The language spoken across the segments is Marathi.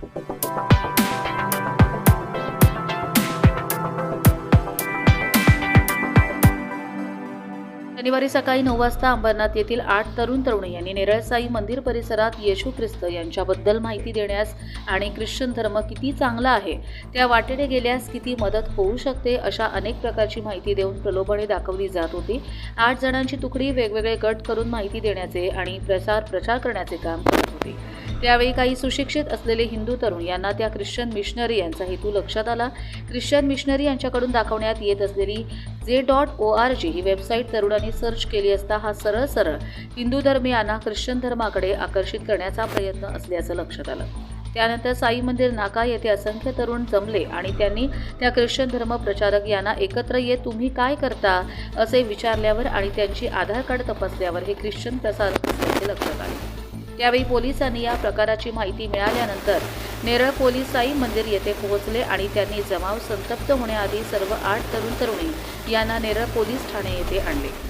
Thank you. शनिवारी सकाळी नऊ वाजता अंबरनाथ येथील आठ तरुण तरुणी यांनी नेरळ साई मंदिर परिसरात येशू ख्रिस्त यांच्याबद्दल माहिती देण्यास आणि ख्रिश्चन धर्म किती चांगला आहे त्या वाटेने गेल्यास किती मदत होऊ शकते अशा अनेक प्रकारची माहिती देऊन प्रलोभने दाखवली जात होती. आठ जणांची तुकडी वेगवेगळे गट करून माहिती देण्याचे आणि प्रसार प्रचार करण्याचे काम करत होती. त्यावेळी काही सुशिक्षित असलेले हिंदू तरुण यांना त्या ख्रिश्चन मिशनरी यांचा हेतू लक्षात आला. ख्रिश्चन मिशनरी यांच्याकडून दाखवण्यात येत असलेली J dot O R G ही वेबसाईट तरुणांनी सर्च केली असता हा सरळ सरळ हिंदू धर्मियांना ख्रिश्चन धर्माकडे आकर्षित करण्याचा प्रयत्न असल्याचं लक्षात आलं. त्यानंतर साई मंदिर नाका येथे असंख्य तरुण जमले आणि त्यांनी त्या ख्रिश्चन धर्म प्रचारक यांना एकत्र येत तुम्ही काय करता? असे विचारल्यावर आणि त्यांची आधार कार्ड तपासल्यावर हे ख्रिश्चन प्रसारक असल्याचे लक्षात आले. त्यावेळी पोलिसांनी या प्रकाराची माहिती मिळाल्यानंतर नेरळ पोलीस साई मंदिर येथे पोहोचले आणि त्यांनी जमाव संतप्त होण्याआधी सर्व आठ तरुण तरुणी यांना नेरळ पोलीस ठाणे येथे आणले.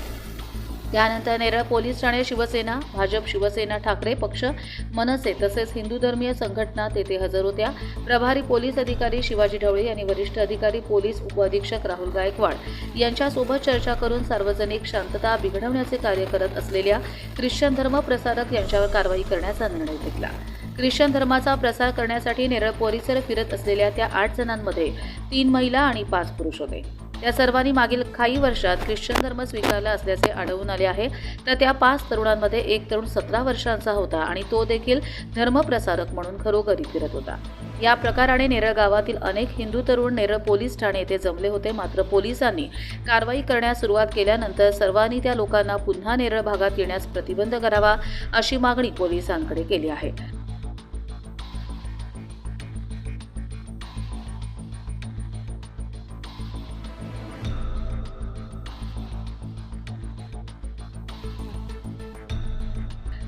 त्यानंतर नेरळ पोलीस ठाणे शिवसेना भाजप शिवसेना ठाकरे पक्ष मनसे तसेच हिंदू धर्मीय संघटना तेथे हजर होत्या. प्रभारी पोलीस अधिकारी शिवाजी ढवळे यांनी वरिष्ठ अधिकारी पोलीस उपअधीक्षक राहुल गायकवाड यांच्यासोबत चर्चा करून सार्वजनिक शांतता बिघडवण्याचे कार्य करत असलेल्या ख्रिश्चन धर्म प्रसारक यांच्यावर कारवाई करण्याचा निर्णय घेतला. ख्रिश्चन धर्माचा प्रसार करण्यासाठी नेरळ परिसर फिरत असलेल्या त्या आठ जणांमध्ये तीन महिला आणि पाच पुरुष होते. या सर्वांनी मागील काही वर्षात ख्रिश्चन धर्म स्वीकारला असल्याचे आढळून आले आहे. तर त्या पाच तरुणांमध्ये एक तरुण सतरा वर्षांचा होता आणि तो देखील धर्मप्रसारक म्हणून खरोखरी फिरत होता. या प्रकाराने नेरळ गावातील अनेक हिंदू तरुण नेरळ पोलीस ठाणे येथे जमले होते. मात्र पोलिसांनी कारवाई करण्यास सुरुवात केल्यानंतर सर्वांनी त्या लोकांना पुन्हा नेरळ भागात येण्यास प्रतिबंध करावा अशी मागणी पोलिसांकडे केली आहे.